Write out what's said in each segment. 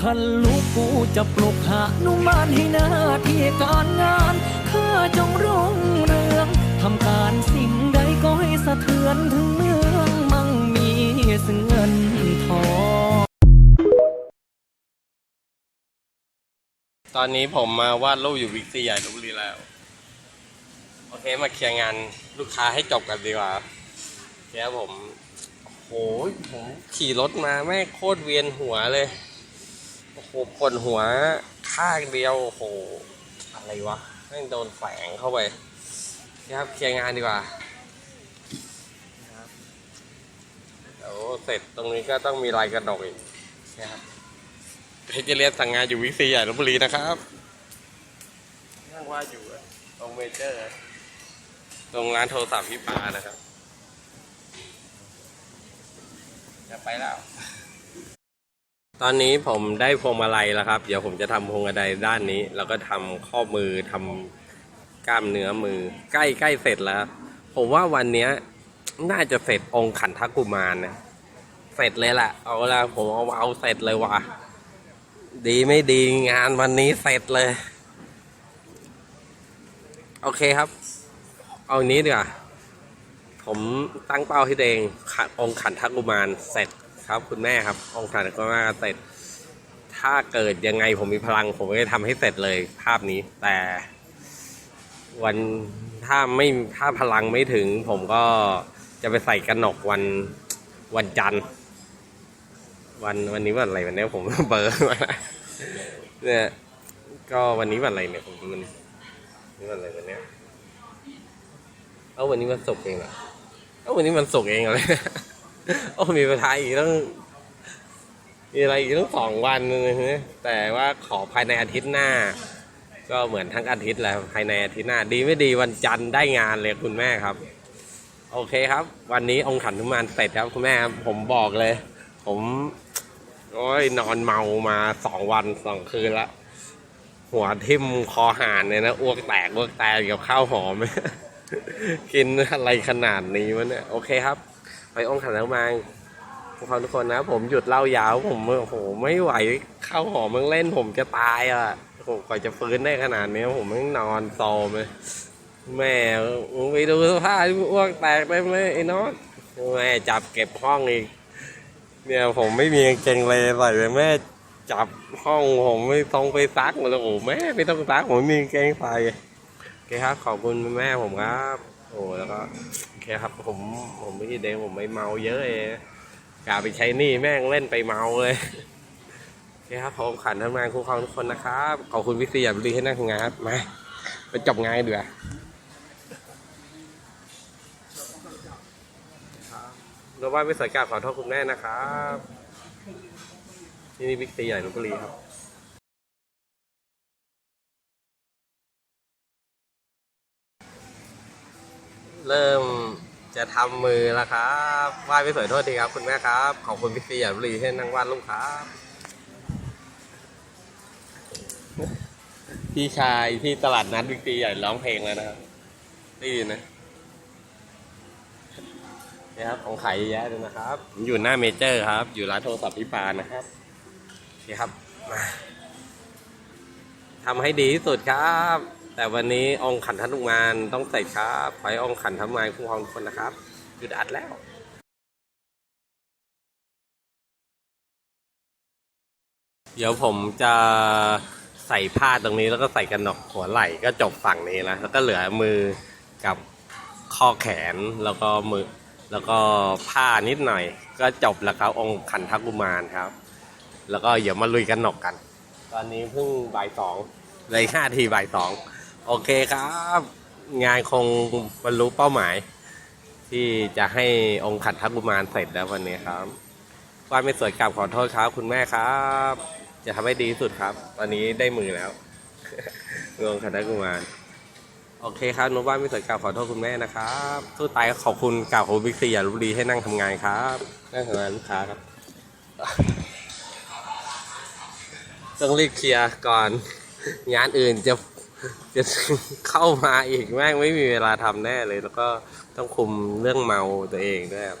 คันลูกกูจะปลุกหานุมานให้หน้าที่การงานข้าจงรุ่งเรืองทำการสิ่งใดก็ให้สะเทือนถึงเมืองมั่งมีซึ่งเงินทองตอนนี้ผมมาวาดรูปอยู่วิกซีใหญ่ลพบุรีแล้ว โอเคมาเคลียร์งานลูกค้าให้จบกันดีกว่าเดี๋ยวผมโอ้โหผมขี่รถมาแม่โคตรเวียนหัวเลย โอ้โหปวดหัวข้างเดียวโอ้โหอะไรวะแม่งโดนแฝงเข้าไปนะครับเคลียร์งานดีกว่านะครับเดี๋ยวเสร็จตรงนี้ก็ต้องมีลายกระดกอีกนะครับเพชรเรียนสั่งงานอยู่วิกซีใหญ่ลพบุรีนะครับนั่งว่าอยู่อะตรงเมเจอร์ ตรงร้านโทรศัพท์พี่ปานะครับ จะไปแล้ว ตอนนี้ผมได้พวงมาลัยแล้วครับ เดี๋ยวผมจะทำพวงมาลัยด้านนี้ แล้วก็ทำข้อมือทำกล้ามเนื้อมือ ใกล้ใกล้เสร็จแล้ว ผมว่าวันนี้น่าจะเสร็จองค์ขันทักกุมารนะ เสร็จเลยแหละเอาละผมเอาเอาเสร็จเลยว่ะ ดีไม่ดีงานวันนี้เสร็จเลย โอเคครับ เอานี้ดีกว่าผมตั้งเป้าให้เององค์ขันทักกุมารเสร็จ ครับคุณแม่ครับ องค์ขันกุมาเสร็จ ถ้าเกิดยังไงผมมีพลัง ผมก็จะทำให้เสร็จเลยภาพนี้ แต่ วันถ้าไม่ถ้าพลังไม่ถึง ผมก็จะไปใส่กระหนกวันวันจันทร์ วันวันนี้วันอะไรวันนี้ผมเบอร์มาเนี่ยก็วันนี้วันอะไรเนี่ยผมมันนี่วันอะไรวันเนี้ย เอาวันนี้วันศุกร์เองเหรอเอาวันนี้วันศุกร์เองเหรอเนี่ย โอ้มีเวลาอีกต้องมีอะไรอีกต้องสองวันนะแต่ว่าขอภายในอาทิตย์หน้า ก็เหมือนทั้งอาทิตย์แหล้วภายในอาทิตย์หน้า ดีไม่ดีวันจันทร์ได้งานเลยคุณแม่ครับ โอเคครับ วันนี้องค์ขันทุมานเสร็จครับคุณแม่ครับผมบอกเลย ผมโอ้ยนอนเมามาสองวันสองคืนละหัวทิ่มคอห่านเลยนะอ้วกแตกอ้วกแตกกับข้าวหอม กินอะไรขนาดนี้วะเนี่ยโอเคครับ ไปองค์ขันแล้วมาพวกเขาทุกคนนะ ผมหยุดเล่ายาวผมโอ้โหไม่ไหวเข้าหอมมึงเล่นผมจะตายอะโอ้โหกว่าจะฟื้นได้ขนาดนี้ผมไม่นอนโซมเลยแม่มึงไปดูสภาพอ้วกแตกเต็มเลยไอ้น้องแม่จับเก็บห้องอีก เนี่ยผมไม่มีกางเกงเลยใส่เลยแม่จับห้องผมไม่ต้องไปซักหมดเลยโอ้แม่ไม่ต้องซักผมมีกางเกงใส่โอเคครับขอบคุณแม่ผมครับ โอ้แล้วก็ โอเครับ ผมผมไม่ได้งผมไม่เมาเยอะเองกาไปใช้หนี้แม่งเล่นไปเมาเลยโอเคครับผมขันทำงานคู่ครองทุกคนนะครับขอบคุณพี่เสียบรีให้นั่งทำงานครับมาไปจบงานดีกว่าเราว่าไม่สวยกาขอโทษคุณแม่นะครับ ที่นี่บิ๊กซีใหญ่ลพบุรีครับ เริ่มจะทำมือแล้วครับวาดไม่สวยโทษทีครับ คุณแม่ครับ ขอบคุณพี่ซีใหญ่ลพบุรีที่นั่งวาดรูปครับพี่ชายที่ตลาดนัดบิ๊กซีใหญ่ร้องเพลงแล้วนะครับได้ยินนะนี่ครับของขายเยอะแยะเลยนะครับ อยู่หน้าเมเจอร์ครับ อยู่ร้านโทรศัพท์พี่ปานนะครับโอเคครับมาทำให้ดีที่สุดครับ แต่วันนี้องค์ขันทันุมานต้องใส่ครับขอให้องค์ขันทันุมานคุ้มครองทุกคนนะครับหยุดอัดแล้วเดี๋ยวผมจะใส่ผ้าตรงนี้แล้วก็ใส่กระหนกหัวไหล่ก็จบฝั่งนี้แล้วแล้วก็เหลือมือกับข้อแขนแล้วก็มือแล้วก็ผ้านิดหน่อย ก็จบแล้วครับองค์ขันทกุมารครับ แล้วก็เดี๋ยวมาลุยกันหนกกัน ตอนนี้เพิ่งบ่ายสองเลยห้าทีบ่ายสอง โอเคครับ งานคงบรรลุเป้าหมาย ที่จะให้องค์ขันทักุมารเสร็จแล้ววันนี้ครับวาไม่สวยกลับขอโทษครับคุณแม่ครับ จะทำให้ดีที่สุดครับ ตอนนี้ได้มือแล้วองค์ขันทักุมารโอเคครับนุบ้านไม่สวยกล่าวขอโทษคุณแม่นะครับสู้ตายขอบคุณกล่าวขอบิ๊กซีอย่ารู้ดีให้นั่งทำงานครับนั่งทำงานลูกค้าครับต้องรีบเคลียร์ก่อน งานอื่นจะ จะเข้ามาอีกแม่งไม่มีเวลาทำแน่เลย แล้วก็ต้องคุมเรื่องเมาตัวเองด้วยครับ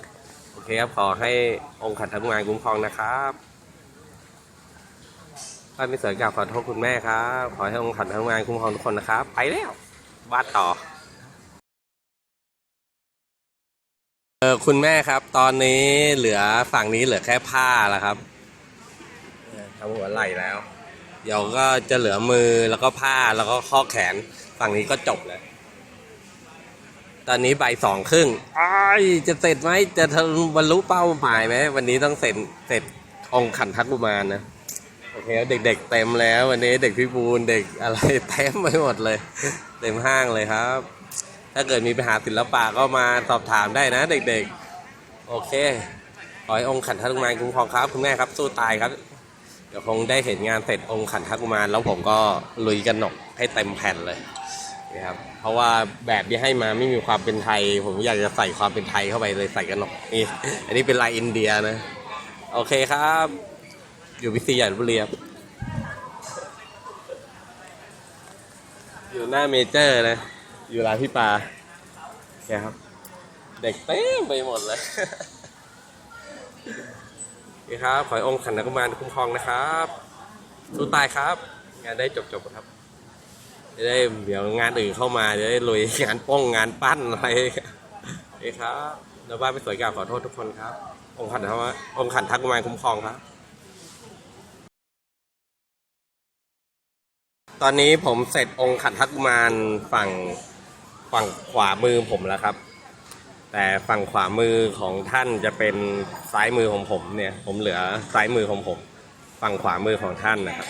โอเคครับขอให้องค์ขันทำงานคุ้มครองนะครับบ้านไม่สวยกล่าวขอโทษคุณแม่ครับขอให้องค์ขันทำงานคุ้มครองทุกคนนะครับ ไปแล้ววาดต่อเออคุณแม่ครับ ตอนนี้เหลือฝั่งนี้เหลือแค่ผ้าแล้วครับเออทำหัวไหล่แล้ว เดี๋ยวก็จะเหลือมือแล้วก็ผ้าแล้วก็ข้อแขนฝั่งนี้ก็จบแล้วตอนนี้ใบายสองครึ่งอ้ายจะเสร็จไหมจะทะลุบรรลุเป้าหมายไหมวันนี้ต้องเสร็จเสร็จองค์ขันทักกุมารนะโอเคเด็กๆเต็มแล้ว วันนี้เด็กพิบูลเด็กอะไรเต็มไปหมดเลย เต็มห้างเลยครับ ถ้าเกิดมีปัญหาศิลปะก็มาสอบถามได้นะ เด็กๆ โอเคขอให้องค์ขันทักุมารคุ้มครองครับ คุณแม่ครับสู้ตายครับเดี๋ยวคงได้เห็นงานเสร็จองค์ขันทักุมารแล้วผมก็ลุยกันหนกให้เต็มแผ่นเลยนะครับเพราะว่าแบบที่ให้มาไม่มีความเป็นไทย ผมอยากจะใส่ความเป็นไทยเข้าไปเลยใส่กันหนกนี่อันนี้เป็นลายอินเดียนะ โอเคครับ อยู่วิทยาบุรีครับอยู่หน้าเมเจอร์นะ อยู่ร้านพี่ปาโอเคครับ เด็กเต็มไปหมดเลย โอเครับ ขอองค์ขันนักกุมารคุ้มครองนะครับสู้ตายครับ งานได้จบจบครับ จะได้เดี๋ยวงานอื่นเข้ามาจะได้ลุยงานป้องงานปั้นอะไรโอเครับแล้วบ้านไม่สวยกาวขอโทษทุกคนครับ องค์ขันทักองค์ขันทักกุมารคุ้มครองครับ ตอนนี้ผมเสร็จองค์ขันทักกุมารฝั่งฝั่งขวามือผมแล้วครับ แต่ฝั่งขวามือของท่านจะเป็นซ้ายมือของผมเนี่ย ผมเหลือซ้ายมือของผม ฝั่งขวามือของท่านนะครับ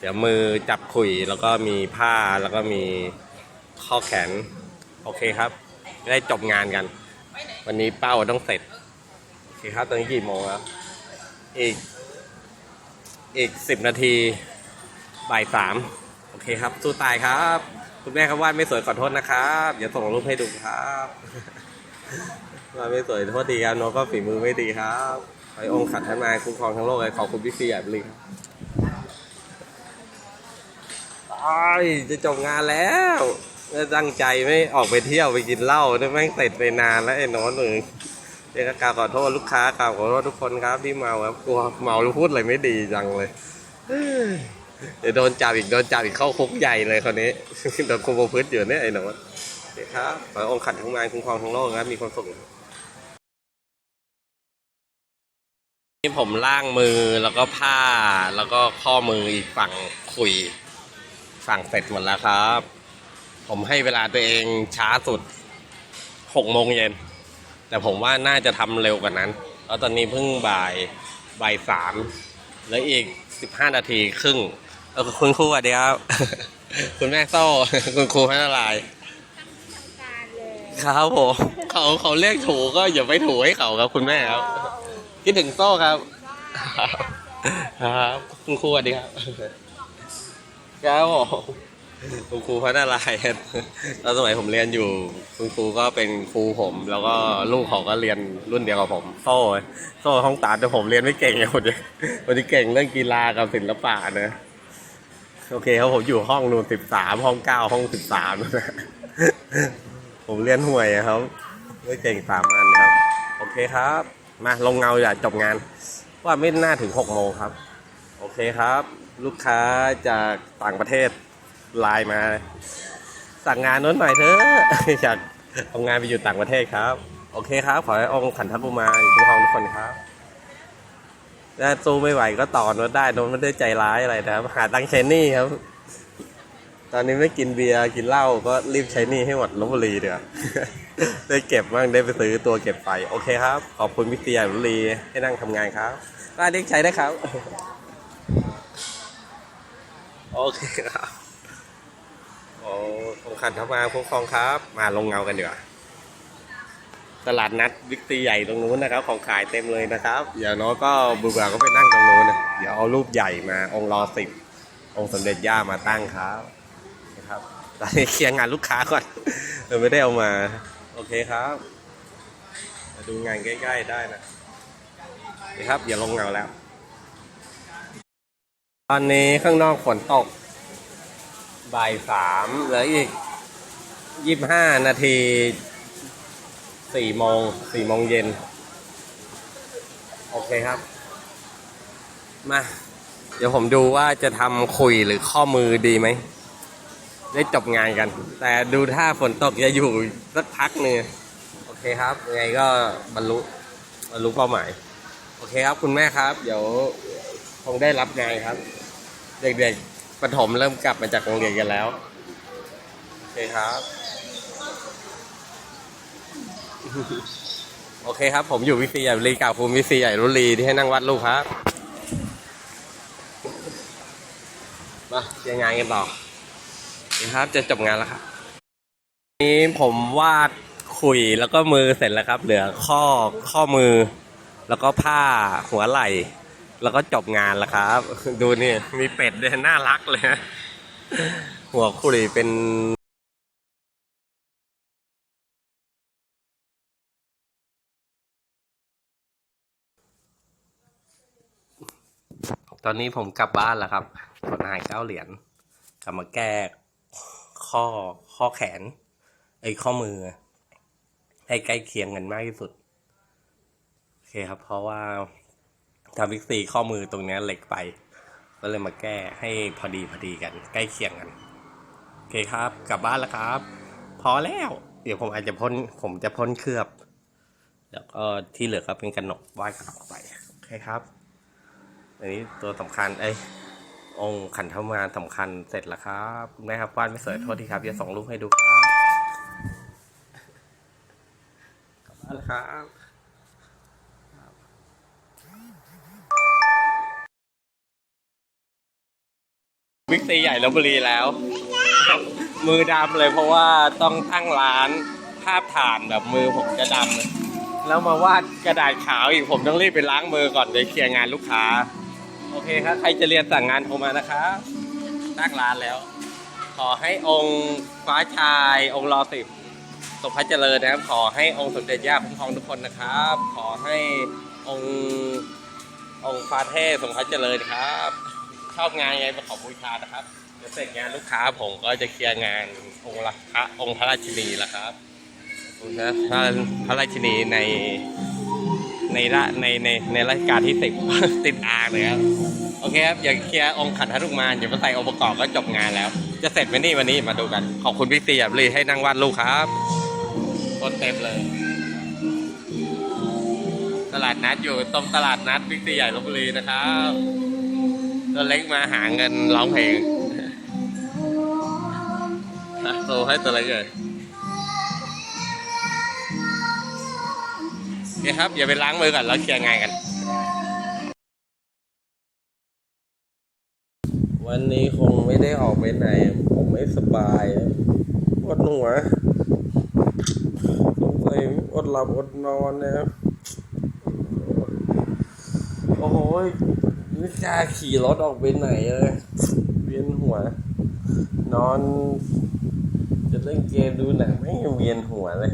เดี๋ยวมือจับขุยแล้วก็มีผ้าแล้วก็มีข้อแขน โอเคครับ ได้จบงานกัน วันนี้เป้าต้องเสร็จ โอเคครับตอนนี้กี่โมงแล้ว อีก อีกสิบนาทีบ่ายสามโอเคครับ สู้ตายครับ คุณแม่ครับวาดไม่สวยขอโทษนะครับอย่าส่งรูปให้ดูครับ วาไม่สวยโทษดีครับโน้องก็ฝีมือไม่ดีครับขอองค์ขัดท่านมาคุ้มครองทั้งโลกเลยขอบคุณพี่ซีอะบลิงตายจะจบงานแล้วตั้งใจไม่ออกไปเที่ยวไปกินเหล้าเนี่ยแม่งเสร็จไปนานแล้วไอ้น้นหนึ่งเจ๊ก็กล่าวขอโทษลูกค้ากล่าวขอโทษทุกคนครับที่เมาครับกลัวเมาแล้วพูดอะไรไม่ดีจังเลยเดี๋ยวโดนจับอีกโดนจับอีกเข้าคุกใหญ่เลยคนนี้โดนคุมประพฤติอยู่เนี่ยไอ้นูโอ เคครับขอให้องค์ขัดทั้งงานคุ้มครองทั้งโลกครับมีความสุขนี่ผมล่างมือแล้วก็ผ้าแล้วก็ข้อมืออีกฝั่งคุย ฝั่งเสร็จหมดแล้วครับ ผมให้เวลาตัวเองช้าสุดหกโมงเย็นแต่ผมว่าน่าจะทำเร็วกว่านั้นเพราะตอนนี้เพิ่งบ่ายบ่ายสามแล้วอีกสิบห้านาทีครึ่งเออคุณครูสวัสดีครับ คุณแม่โซ่ คุณครูพัฒนลายการเลย ครับผม เขาเขาเรียกถูก็อย่าไปถูให้เขาครับคุณแม่ครับ คิดถึงโซ่ครับ ครับคุณครูสวัสดีครับครับผมคุณครูพัฒนาลายตอนสมัยผมเรียนอยู่ คุณครูก็เป็นครูผม แล้วก็ลูกเขาก็เรียนรุ่นเดียวกับผม โซ่โซ่ห้องตาแต่ผมเรียนไม่เก่งไงคนเดียวคนที่เก่งเรื่องกีฬากับศิลปะนะโอเคครับผมอยู่ห้องนูนสิบสามห้องเก้าห้องสิบสามนะ ผมเรียนห่วยอะครับไม่เก่งสามอันครับ โอเคครับ มาลงเงาอย่าจบงาน ว่าไม่น่าถึงหกโมงครับ โอเคครับ ลูกค้าจากต่างประเทศไลน์มา สั่งงานนู้นหน่อยเถอะอยากเอางานไปอยู่ต่างประเทศครับ โอเคครับ ขอให้องค์ขันทัพบุมาอยู่คุ้มครองทุกคนครับถ้าสู้ไม่ไหวก็ต่อโน้ตได้โน้ตไม่ได้ใจร้ายอะไรนะครับ หาตังค์ใช้หนี่ครับ ตอนนี้ไม่กินเบียร์กินเหล้าก็รีบใช้หนี่ให้หมดลบบุรีเดี๋ยวได้เก็บบ้างได้ไปซื้อตัวเก็บไป โอเคครับ ขอบคุณพี่เตียลบุรีให้นั่งทำงานครับก็เรียกใช้ได้ครับ โอเคครับโอ้คงขันเข้ามาคุ้มครองครับ มาลงเงากันดีกว่าตลาดนัดวิกตีใหญ่ตรงนู้นนะครับ ของขายเต็มเลยนะครับ อย่างน้อยก็เบื่อก็ไปนั่งตรงนู้นนะเดี๋ยวเอารูปใหญ่มาองค์รอสิบองค์สมเด็จย่ามาตั้งครับ ตอนนี้เคลียร์งานลูกค้าก่อนเราไม่ได้เอามา โอเคครับมาดูงานใกล้ ๆ ได้นะนี่ครับ อย่าลงเงาแล้ว ตอนนี้ข้างนอกฝนตก บ่ายสามเหลืออีกยี่ห้านาทีสี่โมงสี่โมงเย็น โอเคครับ มา เดี๋ยวผมดูว่าจะทำคุยหรือข้อมือดีไหม ได้จบงานกัน แต่ดูถ้าฝนตกจะอยู่สักพักนึงโอเคครับยังไงก็บรรลุบรรลุเป้าหมาย โอเคครับคุณแม่ครับ เดี๋ยวคงได้รับงานครับ เด็กๆประถมเริ่มกลับมาจากโรงเรียนกันแล้ว โอเคครับ โอเคครับ ผมอยู่วิทยาลีเก่าภูมิวิทยารุลีที่ให้นั่งวัดรูปครับ มาเรียนงานกันต่อ ครับ จะจบงานแล้วครับนี้ผมวาดขุยแล้วก็มือเสร็จแล้วครับ เหลือข้อข้อมือ แล้วก็ผ้าหัวไหล่ แล้วก็จบงานแล้วครับ ดูนี่มีเป็ดด้วยน่ารักเลยนะหัวขุยเป็นตอนนี้ผมกลับบ้านแล้วครับขอนหายเก้าเหรียญกลับมาแก้ ข้อข้อแขนไอ้ข้อมือ ให้ใกล้เคียงกันมากที่สุดโอเคครับ เพราะว่าทำวิกซีข้อมือตรงเนี้ยเหล็กไป ก็เลยมาแก้ให้พอดีพอดีกัน ใกล้เคียงกันโอเคครับ กลับบ้านแล้วครับ พอแล้ว เดี๋ยวผมอาจจะพ่นผมจะพ่นเคลือบ แล้วก็ที่เหลือก็เป็นกระหนกวาดกระหนกไปโอเคครับ อันนี้ตัวสำคัญเอ้ องค์ขันธมารสำคัญเสร็จแล้วครับคุณแม่ครับวาดไม่สวยโทษทีครับจะส่งรูปให้ดูครับกลับบ้านแล้วครับวิกตีใหญ่ลบบุรีแล้ว มือดำเลยเพราะว่าต้องตั้งร้านภาพถ่านแบบมือผมจะดำแล้วมาวาดกระดาษขาวอีกผมต้องรีบไปล้างมือก่อนไปเคลียร์งานลูกค้า โอเคครับ ใครจะเรียนสั่งงานโทรมานะครับตั้งร้านแล้ว ขอให้องค์ฟ้าชาย องค์รอสิบสมพระเจริญนะครับ ขอให้องค์สมเด็จย่าคุ้มครองทุกคนนะครับ ขอให้องค์องค์ฟ้าเทพสมพระเจริญครับ ชอบงานไงมาขอบูชานะครับเดี๋ยวเสร็จงานลูกค้าผมก็จะเคลียร์งานองค์ละพระองค์พระราชินีแล้วครับองค์พระพระราชินีใน ในละในในในรายการที่ติดติดอาเลยครับโอเคครับอย่าเคลียร์องค์ขันธนุมานอย่ามาใส่องค์ประกอบก็จบงานแล้ว จะเสร็จไหมนี่วันนี้มาดูกัน ขอบคุณพี่เสียบเลยให้นั่งวาดรูปครับคนเต็มเลย ตลาดนัดอยู่ตรงตลาดนัดบิ๊กซีใหญ่ลบบุรีนะครับตัวเล็กมาหาเงินร้องเพลงโตให้ตัวเล็กเลย เคครับอย่าไปล้างมือก่อนแล้วเคลียร์งานกัน วันนี้คงไม่ได้ออกไปไหน ผมไม่สบายปวดหัวสงสัยอดหลับอดนอนนะครับโอ้โหไม่กล้าขี่รถออกไปไหนเลยเวียนหัว นอน จะเล่นเกมดูหนังไม่เวียนหัวเลย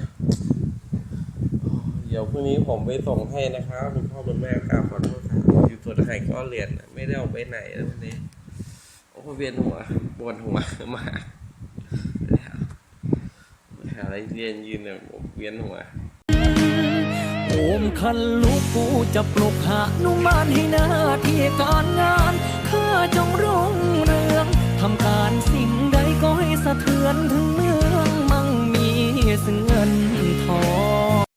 ดี๋ยวพรุ่งนี้ผมไปส่งให้นะครับคุณพ่อคุณแม่ครับขอโทษครับอยู่สวนไห่ก็เรียนไม่ได้ออกไปไหนแล้ววันนี้โอ้เวียนหัวปวดหัวมากหาอะไรเรียนยืนเนี่ยผมเวียนหัวโอมคันลูกกูจะปลุกหานุมานให้หน้าที่การงานข้าจงรุ่งเรืองทำการสิ่งใดก็ให้สะเทือนถึงเมืองมั่งมีซึ่งเงินทอง